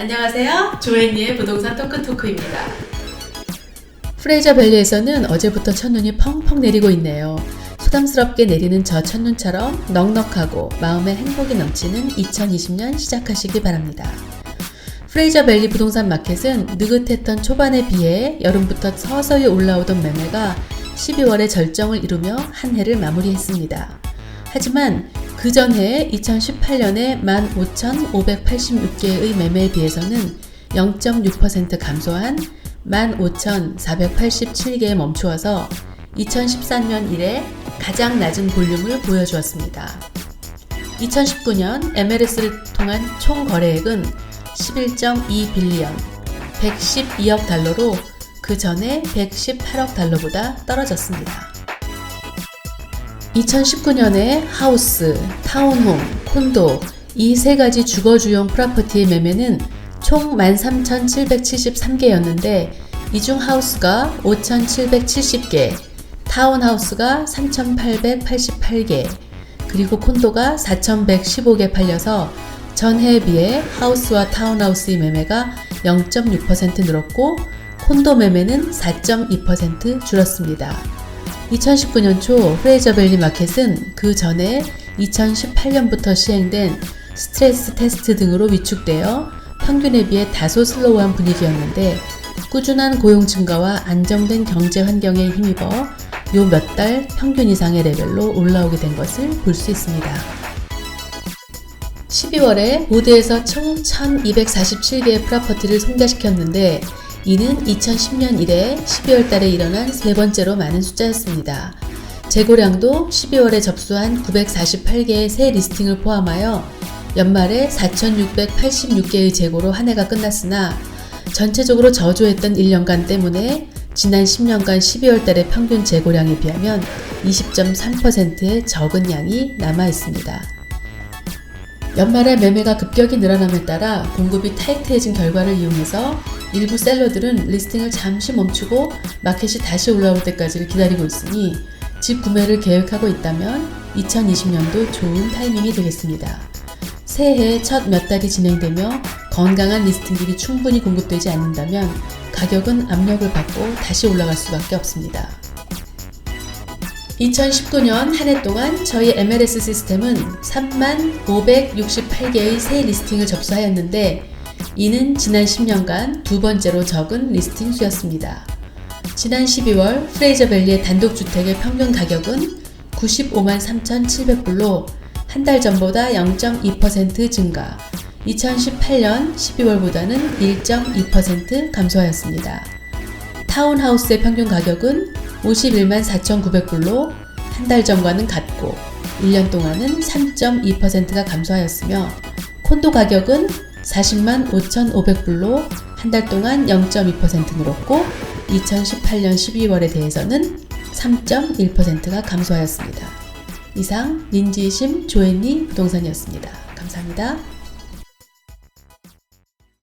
안녕하세요. 조앤니의 부동산 토크토크입니다. 프레이저 밸리에서는 어제부터 첫눈이 펑펑 내리고 있네요. 소담스럽게 내리는 저 첫눈처럼 넉넉하고 마음에 행복이 넘치는 2020년 시작하시기 바랍니다. 프레이저 밸리 부동산 마켓은 느긋했던 초반에 비해 여름부터 서서히 올라오던 매매가 12월에 절정을 이루며 한 해를 마무리했습니다. 하지만 그 전해 2018년에 15,586개의 매매에 비해서는 0.6% 감소한 15,487개에 멈추어서 2014년 이래 가장 낮은 볼륨을 보여주었습니다. 2019년 MLS를 통한 총 거래액은 11.2 빌리언, 112억 달러로 그 전에 118억 달러보다 떨어졌습니다. 2019년에 하우스, 타운홈, 콘도 이 세 가지 주거주용 프로퍼티의 매매는 총 13,773개였는데 이 중 하우스가 5,770개, 타운하우스가 3,888개, 그리고 콘도가 4,115개 팔려서 전해에 비해 하우스와 타운하우스의 매매가 0.6% 늘었고 콘도 매매는 4.2% 줄었습니다. 2019년 초 프레이저 밸리 마켓은 그 전에 2018년부터 시행된 스트레스 테스트 등으로 위축되어 평균에 비해 다소 슬로우한 분위기였는데 꾸준한 고용 증가와 안정된 경제 환경에 힘입어 요 몇 달 평균 이상의 레벨로 올라오게 된 것을 볼 수 있습니다. 12월에 모드에서 총 1247개의 프로퍼티를 송달시켰는데 이는 2010년 이래 12월 달에 일어난 세 번째로 많은 숫자였습니다. 재고량도 12월에 접수한 948개의 새 리스팅을 포함하여 연말에 4,686개의 재고로 한 해가 끝났으나 전체적으로 저조했던 1년간 때문에 지난 10년간 12월 달의 평균 재고량에 비하면 20.3%의 적은 양이 남아 있습니다. 연말에 매매가 급격히 늘어남에 따라 공급이 타이트해진 결과를 이용해서 일부 셀러들은 리스팅을 잠시 멈추고 마켓이 다시 올라올 때까지를 기다리고 있으니 집 구매를 계획하고 있다면 2020년도 좋은 타이밍이 되겠습니다. 새해 첫 몇 달이 진행되며 건강한 리스팅들이 충분히 공급되지 않는다면 가격은 압력을 받고 다시 올라갈 수밖에 없습니다. 2019년 한 해 동안 저희 MLS 시스템은 3만 568개의 새 리스팅을 접수하였는데 이는 지난 10년간 두 번째로 적은 리스팅 수였습니다. 지난 12월 프레이저 밸리의 단독주택의 평균 가격은 95만 3,700불로 한 달 전보다 0.2% 증가, 2018년 12월보다는 1.2% 감소하였습니다. 타운하우스의 평균 가격은 51만 4,900불로 한 달 전과는 같고 1년 동안은 3.2%가 감소하였으며 콘도 가격은 40만 5,500불로 한 달 동안 0.2% 늘었고 2018년 12월에 대해서는 3.1%가 감소하였습니다. 이상 닌지심 조앤니 부동산이었습니다. 감사합니다.